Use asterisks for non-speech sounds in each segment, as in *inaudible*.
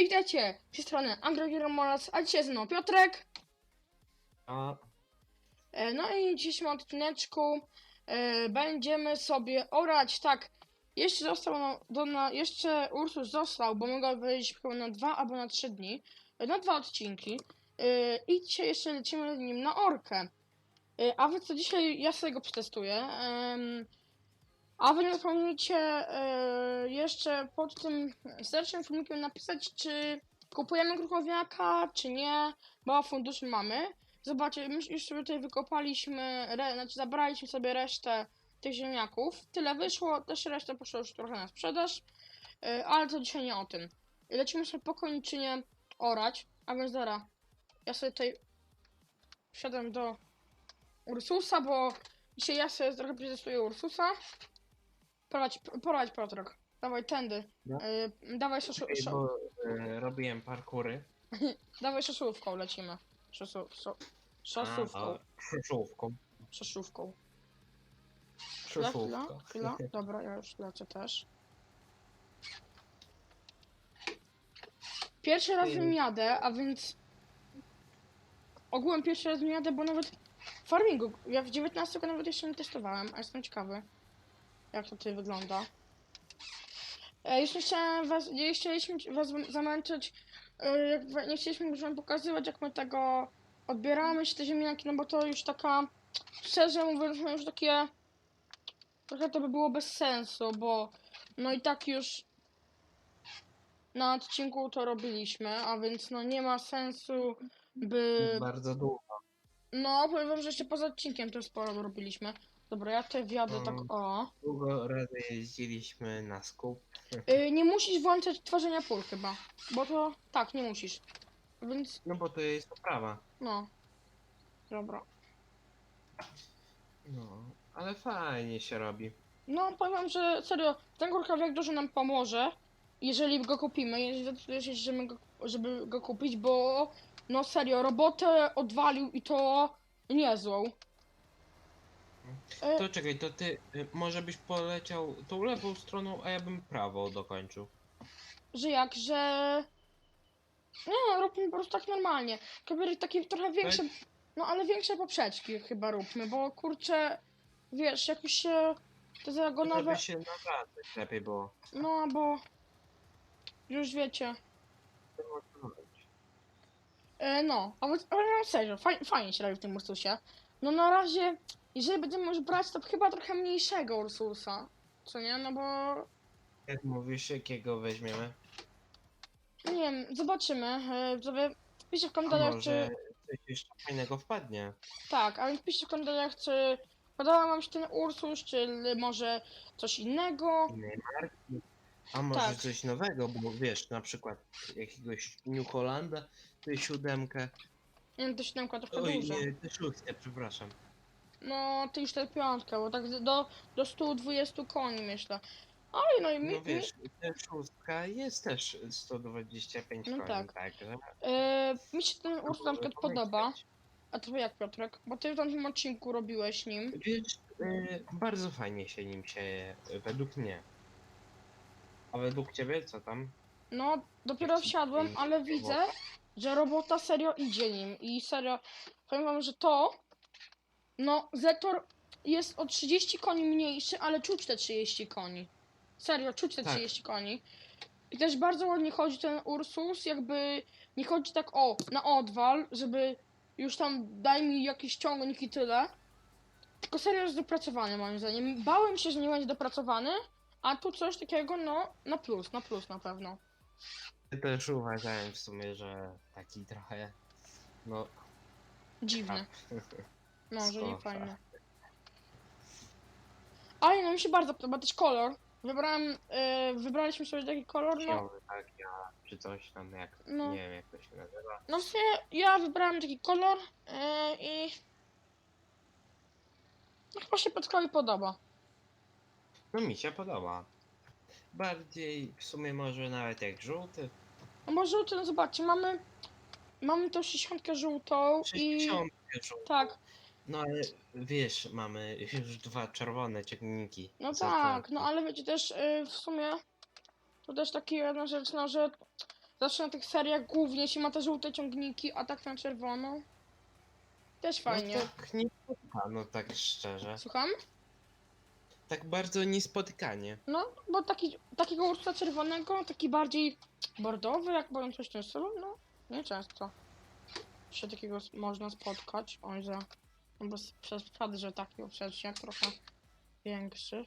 Hej, witajcie! Z tej strony Android a dzisiaj ze mną Piotrek. A, E, No i w dzisiejszym odcineczku e, będziemy sobie orać, tak, jeszcze został na, do, na, jeszcze Ursus został, bo mogę wejść chyba na dwa albo na trzy dni, e, na dwa odcinki e, i dzisiaj jeszcze lecimy z nim na orkę. E, a wy co dzisiaj, ja sobie go przetestuję. em, a wy nie zapomnijcie e, jeszcze pod tym starszym filmikiem napisać, czy kupujemy krukowiaka, czy nie, bo funduszy mamy. Zobaczcie, my już sobie tutaj wykopaliśmy, re, znaczy zabraliśmy sobie resztę tych ziemniaków. Tyle wyszło, też resztę poszło już trochę na sprzedaż, yy, ale to dzisiaj nie o tym. Lecimy sobie po koniczynie orać, a więc zara. Ja sobie tutaj wsiadam do Ursusa, bo dzisiaj ja sobie trochę przetestuję Ursusa. Prowadź, prowadź Piotrek. Dawaj tędy. No. Yy, dawaj szoszu, Ej, szo, bo e, robiłem parkury. *laughs* dawaj szoszówką lecimy. Szosu, szo, szosówką. Szuszówką. Szaszówką. Chwila, chwila. Dobra, ja już lecę też. Pierwszy raz nim jadę, a więc... Ogółem pierwszy raz nim jadę, bo nawet farmingu, ja w 19 go nawet jeszcze nie testowałem, a jestem ciekawy, jak to tutaj wygląda. E, jeszcze chciałem was, nie chcieliśmy was zamęczyć, e, nie chcieliśmy już wam pokazywać, jak my tego odbieramy się te ziemniaki, no bo to już taka, szczerze mówiąc, no już takie, trochę to by było bez sensu, bo no i tak już na odcinku to robiliśmy, a więc no nie ma sensu, by Bardzo długo. no, powiem wam, że jeszcze poza odcinkiem to sporo robiliśmy. Dobra, ja tutaj wjadę tak Mm. o. Długo razy jeździliśmy na skup. Y, nie musisz włączać tworzenia pól chyba, bo to tak, nie musisz. Więc No bo to jest oprawa. no. Dobra. No, ale fajnie się robi. No, powiem że serio, ten kurkawiak dużo nam pomoże, jeżeli go kupimy, jeżeli zdecydujesz się, żeby go, żeby go kupić, bo no serio, robotę odwalił i to niezłą. E, To czekaj, to ty y, może byś poleciał tą lewą stroną, a ja bym prawą dokończył. że jak, że... Nie no, róbmy po prostu tak normalnie. Kabiery takie trochę większe, no ale większe poprzeczki chyba róbmy, bo kurczę, wiesz, jakoś się te zagonowe, Żeby się nawracać lepiej było. no bo już wiecie. E, no, ale, ale no serio, faj, fajnie się robi w tym Ursusie. No na razie, jeżeli będziemy już brać, to chyba trochę mniejszego Ursusa, co nie, no bo Jak mówisz, jakiego weźmiemy? nie wiem, zobaczymy, e, sobie piszcie w A komentarzach, może czy... coś jeszcze fajnego wpadnie. Tak, a więc piszcie w komentarzach, czy podoba wam się ten Ursus, czy może coś innego. Innej marki. A może Tak. coś nowego, bo wiesz, na przykład jakiegoś New Hollanda, ty siódemkę. Nie wiem, to siódemka trochę Oj, dużo. nie, ty szóstkę, przepraszam. No, ty już tę piątkę, bo tak do, do 120 koni myślę. Ale no i mi, No wiesz, ta szóstka jest też 125 No koni, tak. także... mi, e, mi się ten Ursus na przykład podoba. A to jak Piotrek? Bo ty w tamtym odcinku robiłeś nim. Wiesz, y, bardzo fajnie się nim się, y, według mnie. A według ciebie, co tam? No, dopiero wsiadłem, ale widzę, że robota serio idzie nim. I serio, powiem wam, że to, no, Zetor jest o 30 koni mniejszy, ale czuć te 30 koni. Serio, czuć te Tak. 30 koni. I też bardzo ładnie chodzi ten Ursus, jakby nie chodzi tak o, na odwal, żeby już tam daj mi jakiś ciągnik i tyle. Tylko serio jest dopracowany moim zdaniem. Bałem się, że nie będzie dopracowany, a tu coś takiego, no, na plus, na plus na pewno. Ja też uważałem w sumie, że taki trochę, no... Dziwny. *laughs* No, że nie fajny. Ale no mi się bardzo podoba też kolor. Wybrałem, e, wybraliśmy sobie taki kolor, no, Książę, tak, ja, czy coś tam, jak, No. nie wiem jak to się nazywa. no w sumie ja wybrałem taki kolor e, i no chyba się Piotrkowi podoba. No mi się podoba. Bardziej w sumie może nawet jak żółty. No bo żółty, no zobaczcie, mamy, mamy tą 60 żółtą i 60 żółty. tak, No ale wiesz, mamy już dwa czerwone ciągniki. no za tak, to. no ale wiecie też e, w sumie to też taka jedna rzecz, no że Zawsze na tych seriach głównie się ma te żółte ciągniki, a tak na czerwono. Też fajnie. No tak nie spotykano, tak szczerze. Słucham? Tak bardzo niespotykanie. No, bo taki, takiego ursusa czerwonego, taki bardziej bordowy, jak powiem coś w tym stylu, no, nieczęsto się takiego można spotkać. Oj, że, no bez przez przesady, że taki uprzedniak trochę większy.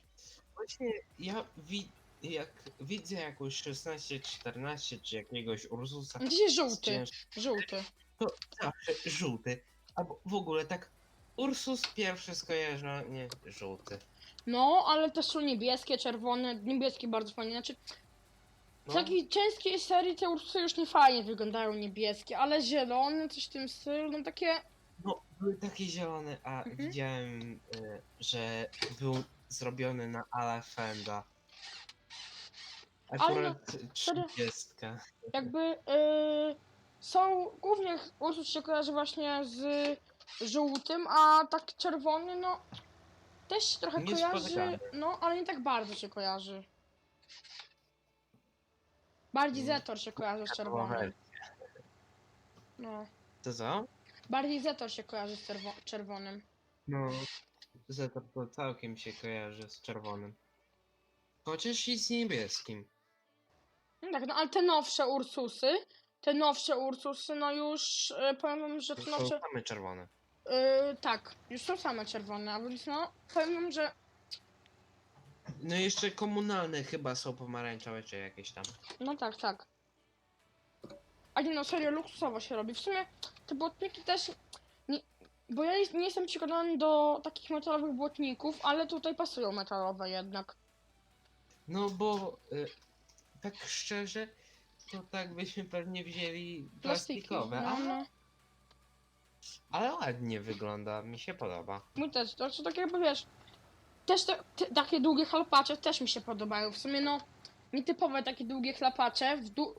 Właśnie ja wi jak widzę jakąś 16, 14 czy jakiegoś Ursusa Dzisiaj z żółty, cięż... żółty. to zawsze żółty. Albo w ogóle tak Ursus pierwsze skojarzenie żółty. No, ale też są niebieskie, czerwone, niebieskie bardzo fajnie, znaczy w No, takiej ciężkiej serii te ursusy już nie fajnie wyglądają niebieskie, ale zielone, coś w tym stylu, no takie, no były takie zielone, a Mhm. widziałem, y, że był zrobiony na Ala Fenda. No, Akurat serio? 30. jakby yy, są głównie ursus się kojarzy właśnie z żółtym, a tak czerwony, no też się trochę Nie kojarzy, spotykany. no ale nie tak bardzo się kojarzy. Bardziej Mm. Zetor się kojarzy z czerwonym. No. To co? Bardziej Zetor się kojarzy z czerwo- czerwonym. No, Zetor to całkiem się kojarzy z czerwonym. Chociaż i z niebieskim. No tak, no ale te nowsze Ursusy, te nowsze Ursusy, no już yy, powiem wam, że To te są nowsze, same czerwone. yy, tak, już są same czerwone, a więc no, powiem wam, że No jeszcze komunalne chyba są pomarańczowe czy jakieś tam. No tak, tak. A nie no, serio luksusowo się robi. W sumie te błotniki też... Nie, bo ja nie jestem przekonany do takich metalowych błotników, ale tutaj pasują metalowe jednak. No bo y, tak szczerze, to tak byśmy pewnie wzięli Plastiki. plastikowe, No, ale, no. ale ładnie wygląda, mi się podoba. Mój też, to znaczy tak jakby wiesz... Też te, te, takie długie chlapacze też mi się podobają. W sumie no, nietypowe takie długie chlapacze. W, du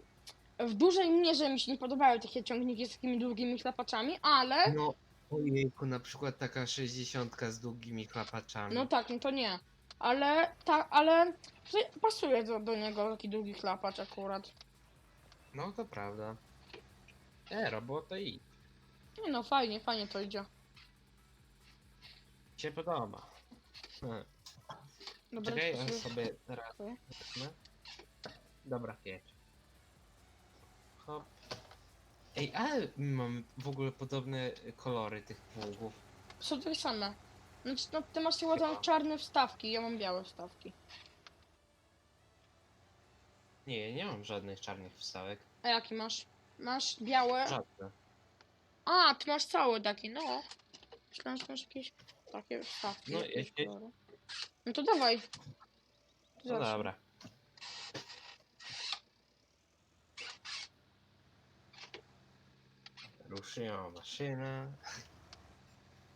w dużej mierze mi się nie podobają takie ciągniki z takimi długimi chlapaczami, ale... No, ojejku, na przykład taka 60 z długimi chlapaczami. No tak, no to nie. Ale, tak, ale że pasuje do, do niego taki długi chlapacz akurat. No to prawda. E, robota i Nie no, fajnie, fajnie to idzie. się podoba. Hmm. Dobra, Czekaj, to ja sobie- sobie teraz wezmę. Dobra, jedź. Hop. Ej, ale mam w ogóle podobne kolory tych pługów. Są takie same. Znaczy, no, ty masz chyba tam czarne wstawki, ja mam białe wstawki. Nie, ja nie mam żadnych czarnych wstawek. A jaki masz? Masz białe. Żadne. A, ty masz cały taki, no. Myślałem, że masz jakieś takie wstawki. No, jakieś jakieś- kolory. No to dawaj. No Zacznij. dobra. Ruszyła maszyna.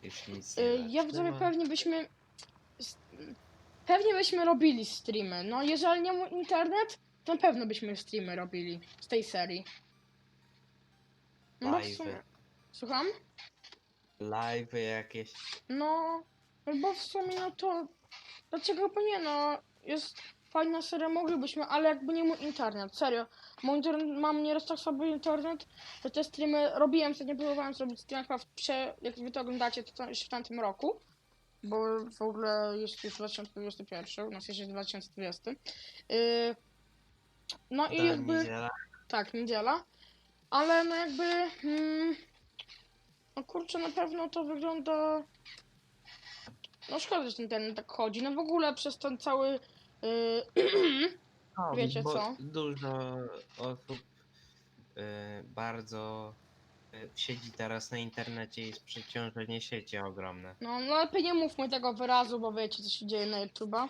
Już nic nie Y, Ja widzowie zatrzyma. pewnie byśmy. s- Pewnie byśmy robili streamy. No jeżeli nie mój internet, to na pewno byśmy streamy robili z tej serii. No bo w Live'y. sumie... Słucham? Live'y jakieś. No, no bo w sumie no to. Dlaczego by nie no? Jest fajna seria, moglibyśmy, ale jakby nie mój internet, serio. Mój internet, mam nieraz tak sobie internet, że te streamy robiłem, co nie próbowałem zrobić streama chyba w prze, jak wy to oglądacie, to, to już w tamtym roku. Bo w ogóle jest już 2021, u nas jest już 2020. Yy, no i jakby. niedziela. Tak, niedziela. Ale no jakby. Mm, no kurczę, na pewno to wygląda. No szkoda, że ten internet tak chodzi. No w ogóle przez ten cały. *clears throat* No, Wiecie bo co? Dużo osób y, bardzo y, siedzi teraz na internecie i jest przeciążenie sieci ogromne. no, no lepiej nie mówmy tego wyrazu, bo wiecie co się dzieje na YouTube'a.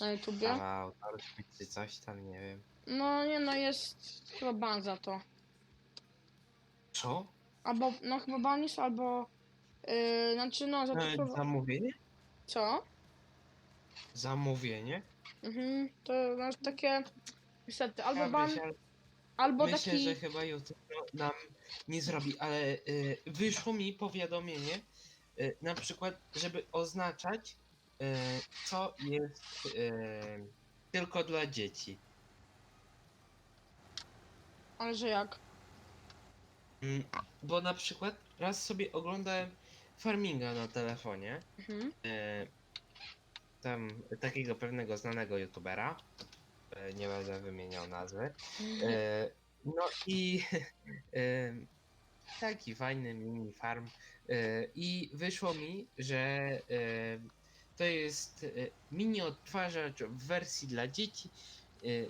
Na YouTubie. Autorskie czy coś tam, nie wiem. No nie no jest chyba ban za to. Co? Albo no chyba ban jest, albo. Yy, znaczy no za to E, słowo- zamówienie? Co? Zamówienie? Mhm, to no, takie. Niestety, albo ban, myślę, albo myślę taki. że chyba jutro nam nie zrobi, ale y, wyszło mi powiadomienie, y, na przykład, żeby oznaczać, y, co jest y, tylko dla dzieci. Ale że jak? Mm, Bo na przykład raz sobie oglądałem farminga na telefonie. Mhm. e, Tam takiego pewnego znanego youtubera. e, Nie będę wymieniał nazwy. E, No i *laughs* e, taki fajny mini farm. I wyszło mi, że to jest mini odtwarzacz w wersji dla dzieci.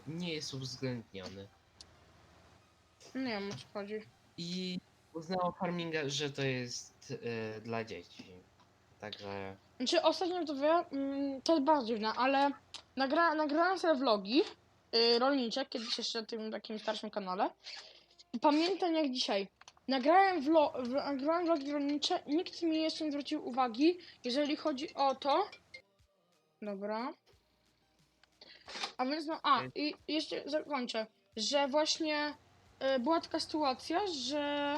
Nie jest uwzględniony. Nie wiem o co chodzi. I uznało farminga, że to jest dla dzieci. Także. Znaczy ostatnio to wie, mm, to jest bardzo dziwne, ale nagra, nagrałem sobie vlogi yy, rolnicze, kiedyś jeszcze na tym takim starszym kanale. I pamiętam jak dzisiaj. Nagrałem, vlo, w, nagrałem vlogi rolnicze nikt mi jeszcze nie zwrócił uwagi, jeżeli chodzi o to. Dobra. A więc no, a i jeszcze zakończę, że właśnie y, była taka sytuacja, że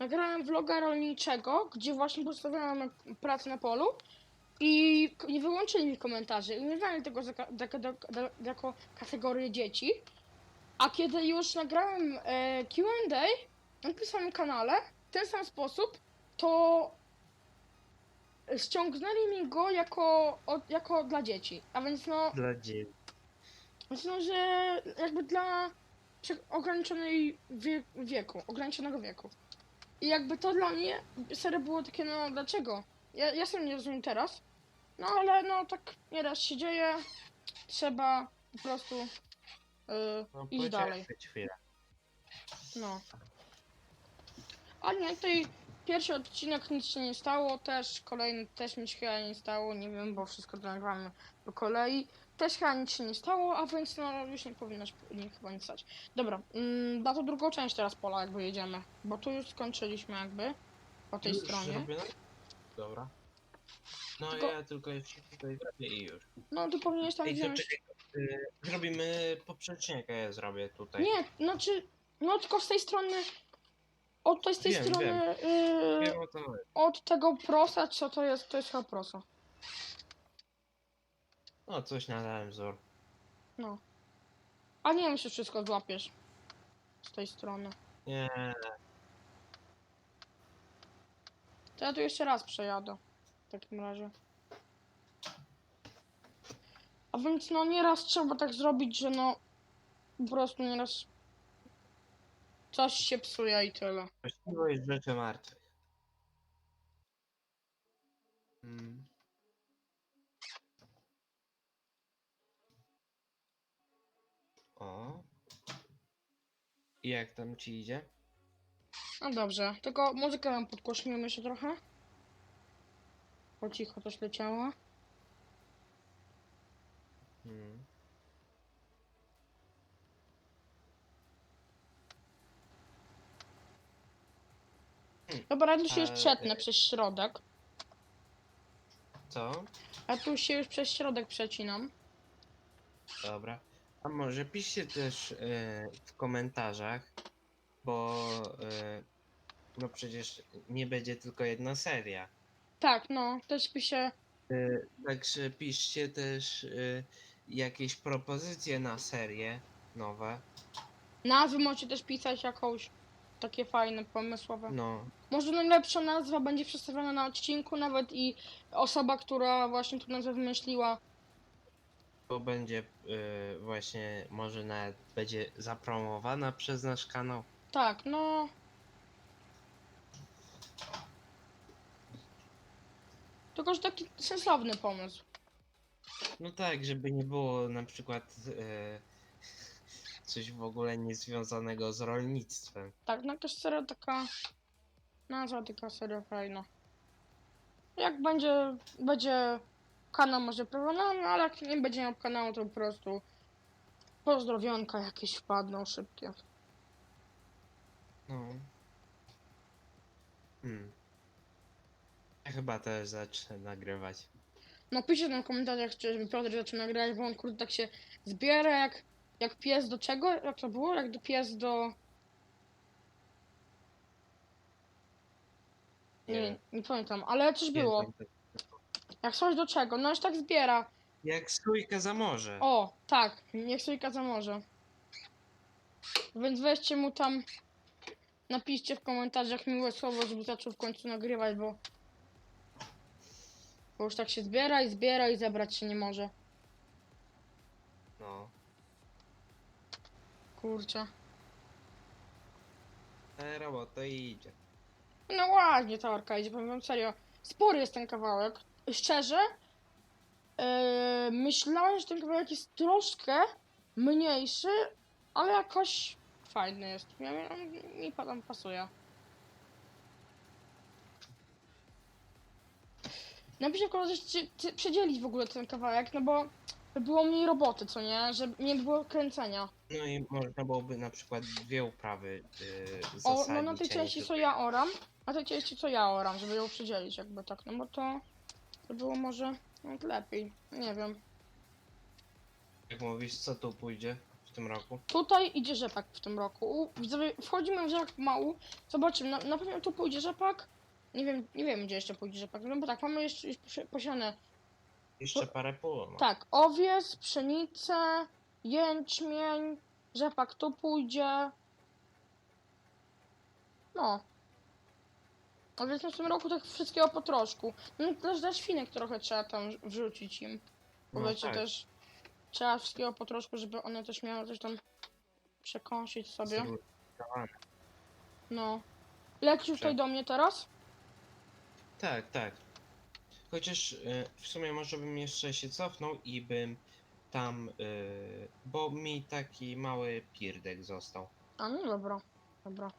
nagrałem vloga rolniczego, gdzie właśnie postawiałem pracę na polu i nie wyłączyli mi komentarzy i nie wzięli tego jako, kategorię dzieci. A kiedy już nagrałem e, Q&A na tym samym kanale, w ten sam sposób, to ściągnęli mi go jako, od, jako dla dzieci. A więc no, Dla dzieci. myślę, że jakby dla ograniczonej wie, wieku, ograniczonego wieku. I jakby to dla mnie serio było takie, no dlaczego? Ja, ja sam nie rozumiem teraz. No ale no tak nieraz się dzieje. Trzeba po prostu yy, No, iść dalej. chwilę. No. A nie, tutaj pierwszy odcinek nic się nie stało, też kolejny też mi się chyba nie stało, nie wiem, bo wszystko to nagramy po kolei. Też chyba nic się nie stało, a więc no już nie powinno nie, chyba nic stać. Dobra, mm, na to drugą część teraz pola jakby jedziemy, bo tu już skończyliśmy jakby po tej Już stronie. zrobione? Dobra. No Tylko- ja tylko jeszcze tutaj zrobię i już. No tu powinieneś tam Ej, to wziąć... czekaj, y, zrobimy poprzeczniaka, ja zrobię tutaj. Nie, znaczy, no tylko z tej strony, od tej, z tej Wiem, strony, wiem. Wiem o co chodzi. od tego prosa, co to jest, to jest chyba prosa. No coś nadałem wzór. No. A nie wiem, czy wszystko złapiesz. Z tej strony. Nie, To ja tu jeszcze raz przejadę. W takim razie. A więc no nieraz trzeba tak zrobić, że no po prostu nieraz coś się psuje i tyle. właściwość rzeczy martwych. Mm. I jak tam ci idzie? No dobrze, tylko muzykę nam podgłośnimy jeszcze trochę. Po cicho też leciała. Mm. Dobra, ja tu się już A, przetnę przez środek. Co? Ja tu się już przez środek przecinam. Dobra. A może piszcie też e, w komentarzach, bo e, no przecież nie będzie tylko jedna seria. Tak, no, też się... E, Także piszcie też e, jakieś propozycje na serie nowe. Nazwy możecie też pisać jakąś. Takie fajne, pomysłowe. No, Może najlepsza nazwa będzie przedstawiona na odcinku, nawet i osoba, która właśnie tu nazwę wymyśliła. Bo będzie e, właśnie, może nawet będzie zapromowana przez nasz kanał. Tak, no. Tylko, że taki sensowny pomysł. No tak, żeby nie było na przykład e, *laughs* coś w ogóle niezwiązanego z rolnictwem. Tak, no też serio taka nazwa taka serio fajna. Jak będzie, będzie kanał może prowadzony, ale jak nie będzie miał kanału, to po prostu pozdrowionka jakieś wpadną szybkie. No. Hmm. Ja chyba też zacznę nagrywać. No piszcie tam w komentarzach, czy żeby Piotr zaczął nagrywać, bo on kurde tak się zbiera jak, jak pies do czego? Jak to było? Jak do pies do... Nie, nie, nie pamiętam, ale coś było. pamiętam. Jak coś do czego? No już tak zbiera. Jak sójka za morze. O, tak, niech sójka za morze. Więc weźcie mu tam, napiszcie w komentarzach miłe słowo, żeby zaczął w końcu nagrywać, bo, bo już tak się zbiera i zbiera i zebrać się nie może. No. Kurczę. Ale robota idzie. No ładnie ta orka idzie, powiem wam serio. Spory jest ten kawałek. Szczerze, yy, myślałem, że ten kawałek jest troszkę mniejszy, ale jakoś fajny jest. Ja, on mi tam pasuje. Napiszę w komentarzu, czy, czy przedzielić w ogóle ten kawałek, no bo by było mniej roboty, co nie? Żeby nie było kręcenia. No i można byłoby na przykład dwie uprawy yy, O, no na tej a nie części tylko co ja oram, na tej części co ja oram, żeby ją przydzielić jakby tak, no bo to, to było może lepiej, nie wiem. Jak mówisz, co tu pójdzie w tym roku? Tutaj idzie rzepak w tym roku, U, widzowie, wchodzimy w rzepak mału, zobaczymy, na, na pewno tu pójdzie rzepak, nie wiem, nie wiem gdzie jeszcze pójdzie rzepak, no bo tak, mamy jeszcze posi- posiane, Jeszcze parę pól. No. tak, owiec, pszenicę, jęczmień, rzepak tu pójdzie, no. A więc w tym roku tak wszystkiego po troszku. No też dla świnek trochę trzeba tam wrzucić im. Bo No wiecie tak. też trzeba wszystkiego po troszku, żeby one też miały coś tam przekąsić sobie. No. Lecisz tutaj do mnie teraz? Tak, tak. Chociaż y, w sumie może bym jeszcze się cofnął i bym tam, y, bo mi taki mały pirdek został. A no dobra. Dobra.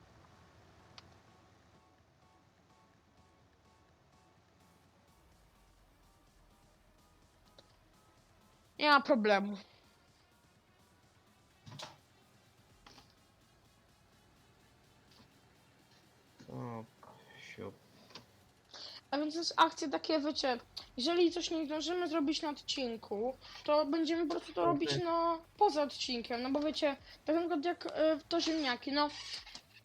Nie ma problemu. O, siup. A więc to jest akcje takie, wiecie, jeżeli coś nie zdążymy zrobić na odcinku, to będziemy po prostu to robić no poza odcinkiem, no bo wiecie, tak na przykład jak y, to ziemniaki, no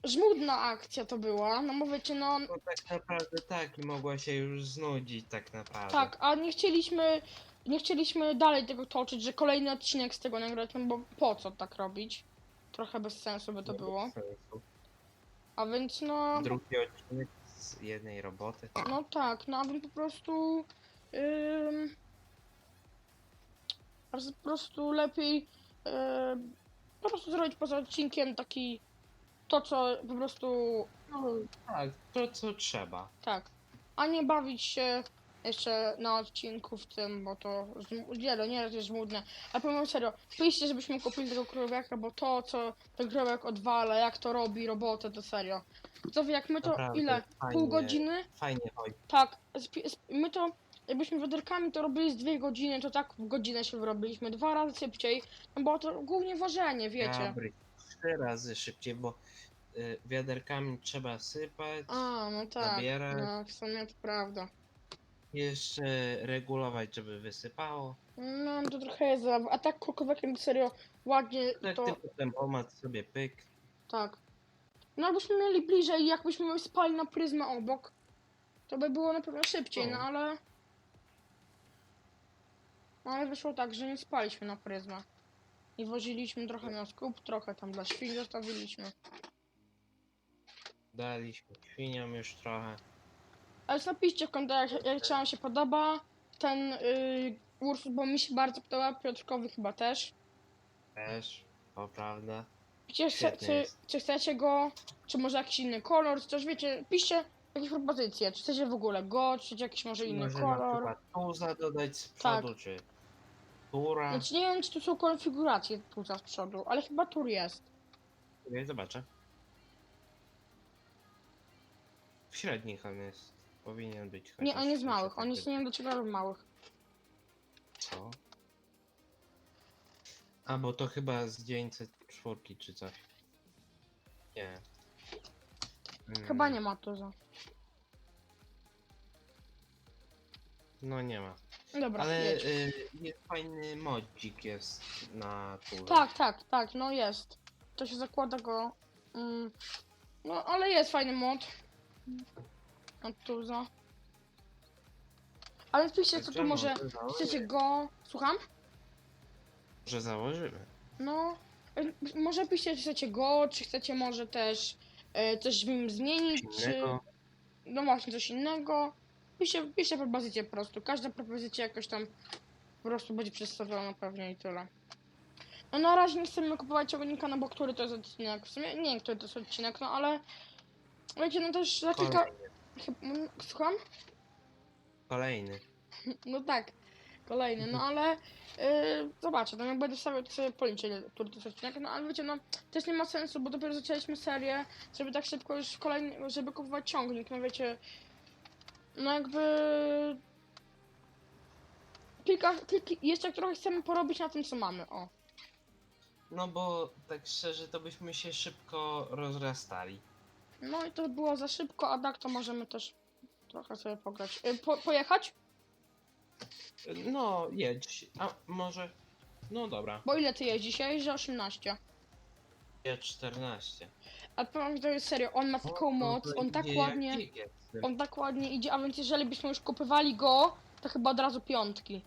żmudna akcja to była, no bo wiecie, no No tak naprawdę tak, i mogła się już znudzić tak naprawdę. tak, a nie chcieliśmy, nie chcieliśmy dalej tego toczyć, że kolejny odcinek z tego nagrać, no bo po co tak robić? Trochę bez sensu by to No, było, bez sensu. a więc no, Drugi odcinek z jednej roboty. no tak, no a więc po prostu ym, a po prostu lepiej ym, po prostu zrobić poza odcinkiem taki to co po prostu No tak, to co trzeba. tak, a nie bawić się jeszcze na odcinku w tym, bo to wiele, nie jest żmudne. A powiem serio, piszcie, żebyśmy kupili tego krowiaka, bo to co ten krowiak odwala, jak to robi robotę, to serio. To jak my to Naprawdę ile? Pół fajnie- godziny? Fajnie chodzi. Tak, my to, jakbyśmy wiaderkami to robili z dwie godziny, to tak w godzinę się wyrobiliśmy, dwa razy szybciej, no bo to głównie ważenie, wiecie. Gabry, trzy razy szybciej, bo y, wiaderkami trzeba sypać, A, no tak, Zabierać. no w sumie to prawda. Jeszcze regulować, żeby wysypało. No to trochę jest zabawa, a tak kurkowakiem serio ładnie Tak to, tylko ten pomad sobie pyk. tak. No jakbyśmy mieli bliżej, jakbyśmy spali na pryzmę obok, to by było na pewno szybciej, no No. ale... No ale wyszło tak, że nie spaliśmy na pryzmę. I woziliśmy trochę na skup, trochę tam dla świn zostawiliśmy. Daliśmy świniom już trochę. Ale napiszcie w komentarzach, jak wam się podoba ten yy, Ursus, bo mi się bardzo podoba, Piotrkowi chyba też. Też, to prawda. Czy, chce, Świetnie czy, jest. czy chcecie go, czy może jakiś inny kolor, czy coś, wiecie, piszcie jakieś propozycje, czy chcecie w ogóle go, czy jakiś może inny Może na kolor. przykład tuza dodać z Tak. przodu, czy tura. Znaczy nie wiem, czy tu są konfiguracje tu za z przodu, ale chyba tur jest. Okay, zobaczę. W średnich on jest. Powinien być. Nie, on jest małych, on jest nie wiem dlaczego ale małych. Co? A, bo to chyba z 904 czy coś. Nie. Chyba Mm, nie ma tu za. No nie ma. Dobra, Ale jedź. y, jest fajny modzik jest na turze. Tak, tak, tak, no jest. To się zakłada go. Mm, no, ale jest fajny mod. Od Tuza. Ale piszcie, co tu może. założymy. Chcecie go. Słucham? Może założymy. No. E, Może piszcie, czy chcecie go, czy chcecie może też e, coś w nim zmienić, czy... Innego. No właśnie, coś innego. Piszcie, piszcie propozycje po prostu. Każda propozycja jakoś tam po prostu będzie przedstawiona pewnie i tyle. No na razie nie chcemy kupować ciągnika, no bo który to jest odcinek? W sumie nie wiem, który to jest odcinek, no ale... Wiecie, no też za kilka... Kolejny. Chyb- mm, Słucham? Kolejny. *laughs* No tak, kolejny, no ale yy, zobaczę, tam jak będę to sobie policzę, ile- to jest odcinek, no ale wiecie, no też nie ma sensu, bo dopiero zaczęliśmy serię, żeby tak szybko już kolejny, żeby kupować ciągnik, no wiecie, no jakby kilka, kilka, jeszcze trochę chcemy porobić na tym, co mamy, o. No bo tak szczerze, to byśmy się szybko rozrastali. No i to było za szybko, a tak to możemy też trochę sobie pograć. Yy, po, pojechać? No, jedź. A może. No dobra. Bo ile ty jeździsz? Ja jeżdżę 18. Ja 14. A powiem, że to jest serio, on ma taką moc, on tak ładnie... On... Tak ładnie idzie, a więc jeżeli byśmy już kupywali go, to chyba od razu piątki.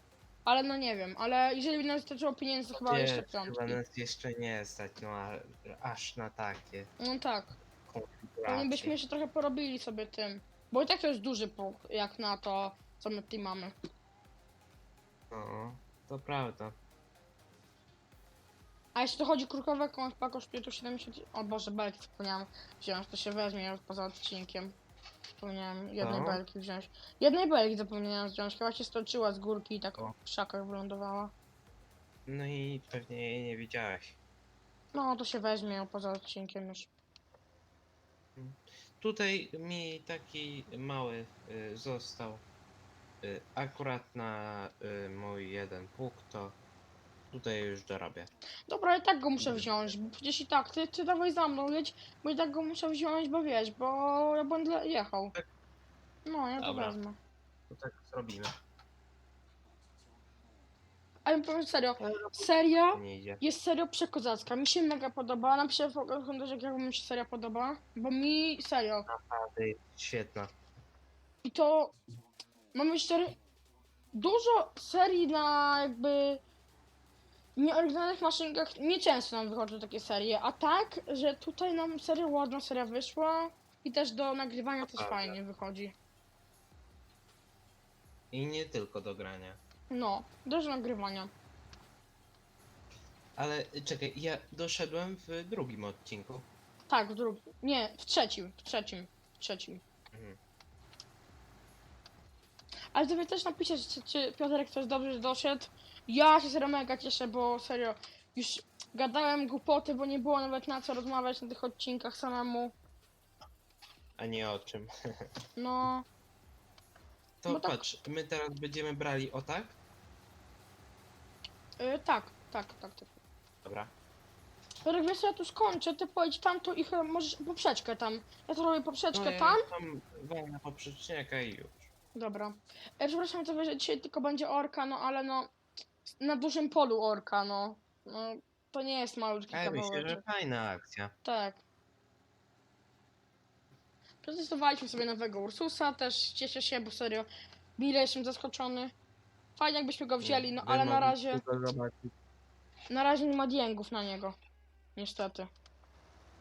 Ale no nie wiem, ale jeżeli by nas starczyło pieniędzy, to chyba jeszcze Chyba piątki. nas jeszcze nie stać, no a, aż na takie No tak. Pewnie byśmy jeszcze trochę porobili sobie tym. Bo i tak to jest duży punkt, jak na to, co my tutaj mamy. No, to prawda. A jeśli to chodzi krukowe, chyba kosztuje to 70... O Boże, belki zapomniałam wziąć, to się weźmie poza odcinkiem. Zapomniałem jednej No. belki wziąć. Jednej belki zapomniałem wziąć, chyba się stoczyła z górki i tak O. w krzakach wylądowała. No i pewnie jej nie widziałeś. No, to się weźmie poza odcinkiem już. Tutaj mi taki mały y, został. Y, akurat na y, mój jeden punkt, to tutaj już dorobię. Dobra, i tak go muszę wziąć, bo przecież i tak, ty, ty dawaj za mną, jedź, bo i tak go muszę wziąć, bo wiesz, bo ja będę jechał. No, ja to Dobra. wezmę. To tak zrobimy. Ale powiem serio, seria Nie idzie. jest serio przekozacka, mi się mega podoba, napiszę w komentarzu, jak mi się seria podoba, bo mi serio, Naprawdę jest świetna. i to mamy cztery, dużo serii na jakby nieoryginalnych maszynkach, nieczęsto nam wychodzą takie serie, a tak, że tutaj nam seria ładna seria wyszła i też do nagrywania też Naprawdę. fajnie wychodzi. I nie tylko do grania. No, też do nagrywania. Ale y, czekaj, ja doszedłem w drugim odcinku. Tak, w drugim. Nie, w trzecim, w trzecim, w trzecim. Mhm. Ale sobie też napiszcie, czy, czy Piotrek to jest dobrze, doszedł. Ja się serio mega cieszę, bo serio już gadałem głupoty, bo nie było nawet na co rozmawiać na tych odcinkach samemu. A nie o czym. *laughs* No, To Bo tak- patrz, my teraz będziemy brali o tak? Y, tak, tak, tak, tak. Dobra. Piotrek, wiesz co, ja tu skończę, ty pojedź tamto i chyba możesz poprzeczkę tam. Ja to robię poprzeczkę No, ja tam. tam walnę poprzeczniaka i już. Dobra. E, przepraszam, to że dzisiaj tylko będzie orka, no ale no. Na dużym polu orka, no. no to nie jest malutki Ale myślę, że fajna akcja. Tak. Przetestowaliśmy sobie nowego Ursusa, też cieszę się, bo serio. Mile jestem zaskoczony. Fajnie jakbyśmy go wzięli, no ale na razie. Na razie nie ma diengów na niego. Niestety.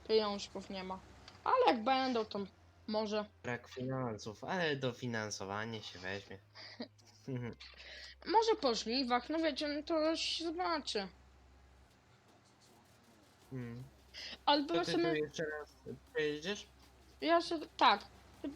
Pieniążków nie ma. Ale jak będą, to może. Brak finansów, ale dofinansowanie się weźmie. *laughs* Może po żniwach, no wiecie, no to się zobaczy. Hmm. Ale To ty tu powiedzmy. jeszcze raz przejedziesz? Ja się, tak,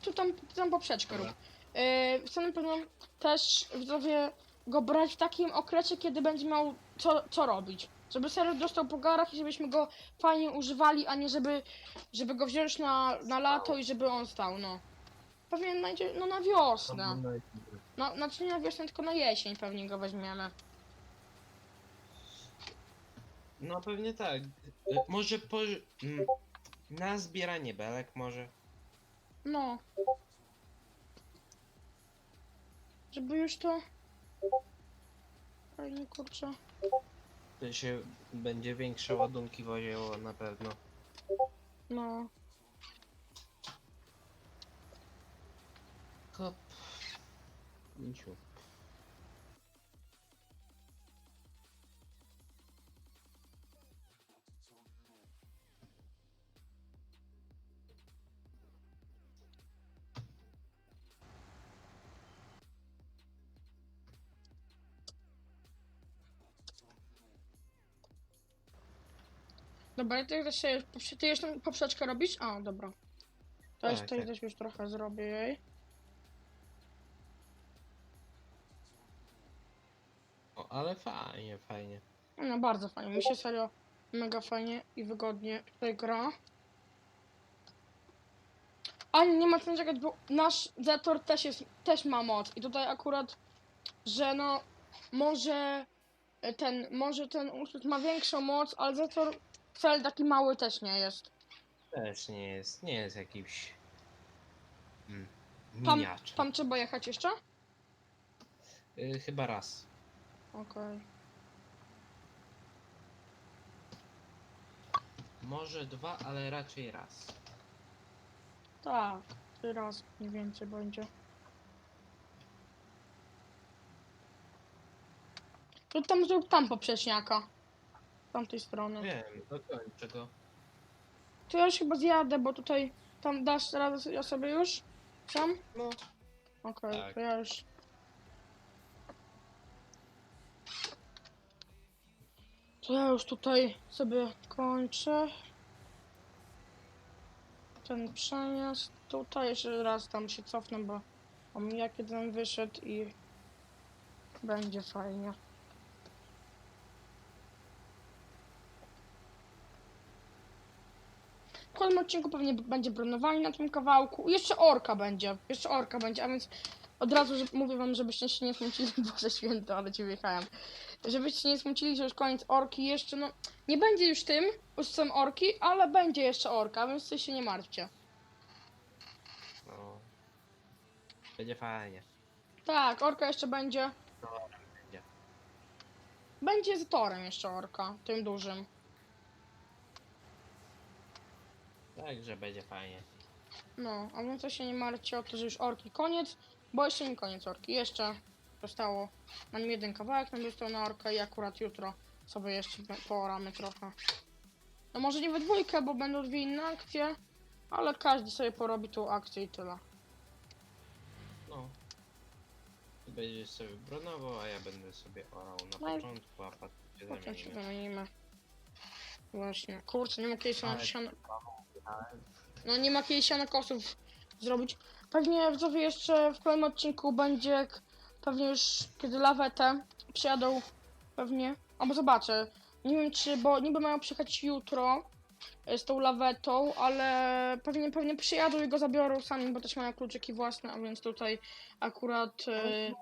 tu tam, tu tam poprzeczkę rób. Dobra. Yy, chcę na pewno też widzowie go brać w takim okresie, kiedy będzie miał co, co robić. Żeby serio dostał po garach i żebyśmy go fajnie używali, a nie żeby, żeby go wziąć na, na lato i żeby on stał, no. Pewnie będzie, no na wiosnę. No, znaczy nie na wiosnę, tylko na jesień pewnie go weźmiemy. No pewnie tak. Y, Może po... mm, Na zbieranie belek może. No. Żeby już to... Fajnie, kurczę. To się będzie większe ładunki woziło na pewno. No. Hop. Ciu. Dobra, ty też się, ty jeszcze poprzeczkę robisz? A, dobra. To Tak, jest, to tak. też już trochę zrobię jej. O, ale fajnie, fajnie. No bardzo fajnie, mi się serio mega fajnie i wygodnie tutaj gra. Ale nie ma co czekać, bo nasz Zetor też jest, też ma moc i tutaj akurat, że no może ten, może ten Ursus ma większą moc, ale Zetor wcale taki mały też nie jest. Też nie jest, nie jest jakimś... Mm, Tam, miniaczem. tam trzeba jechać jeszcze? Y, chyba raz. Okej. Może dwa, ale raczej raz. Tak, raz mniej więcej będzie. To tam zrób tam poprzeczniaka. Z tamtej strony. Wiem, dokończę go. To ja już chyba zjadę, bo tutaj tam dasz radę ja sobie już? Sam? No. Okej, Tak. to ja już. To ja już tutaj sobie kończę. Ten przejazd. Tutaj jeszcze raz tam się cofnę, bo on jak jeden wyszedł i będzie fajnie. Kolejnym odcinku pewnie będzie bronowanie na tym kawałku. Jeszcze orka będzie. Jeszcze orka będzie, a więc od razu że, mówię wam, żebyście się nie smucili, *laughs* Boże święto, ale ci wjechałem. Żebyście się nie smucili, że już koniec orki. Jeszcze no, nie będzie już tym, ustem orki, ale będzie jeszcze orka, więc coś się nie martwcie. No. Będzie fajnie. Tak, orka jeszcze będzie. Będzie. Będzie z torem jeszcze orka, tym dużym. Także będzie fajnie. No, a więc się nie martwcie o to, że już orki koniec, bo jeszcze nie koniec orki. Jeszcze zostało na nim jeden kawałek, nam został na orkę i akurat jutro sobie jeszcze pooramy trochę. No może nie we dwójkę, bo będą dwie inne akcje, ale każdy sobie porobi tą akcję i tyle. No. Będziesz sobie bronował, a ja będę sobie orał na No i- początku, a potem się Potem się zamienimy. zamienimy. Właśnie. Kurczę, nie ma kiedyś Ale-. Ale No nie ma kiedyś sianokosów zrobić. Pewnie widzowie jeszcze w kolejnym odcinku będzie k- pewnie już kiedy lawetę przyjadą pewnie. Albo zobaczę. Nie wiem czy, bo niby mają przyjechać jutro e, z tą lawetą, ale pewnie pewnie przyjadą i go zabiorą sami, bo też mają kluczyki własne, a więc tutaj akurat e,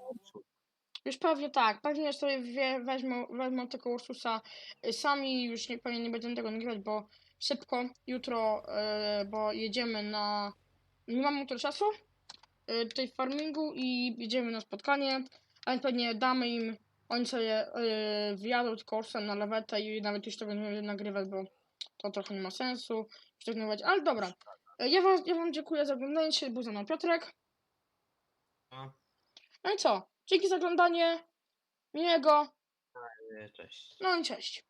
już pewnie tak, pewnie sobie wie, weźmą, wezmą tego Ursusa y, sami, już nie, pewnie nie będziemy tego nagrywać, bo szybko, jutro, y, bo jedziemy na, nie mamy tyle czasu, y, tutaj w farmingu i jedziemy na spotkanie, a więc pewnie damy im, oni sobie y, wjadą tylko Ursem na lawetę i nawet już tego nie będę nagrywać, bo to trochę nie ma sensu, ale dobra. Y, Ja wam, ja wam dziękuję za oglądanie, dzisiaj był ze mną Piotrek. no, No i co? Dzięki za oglądanie. Miłego. e, cześć. No i cześć.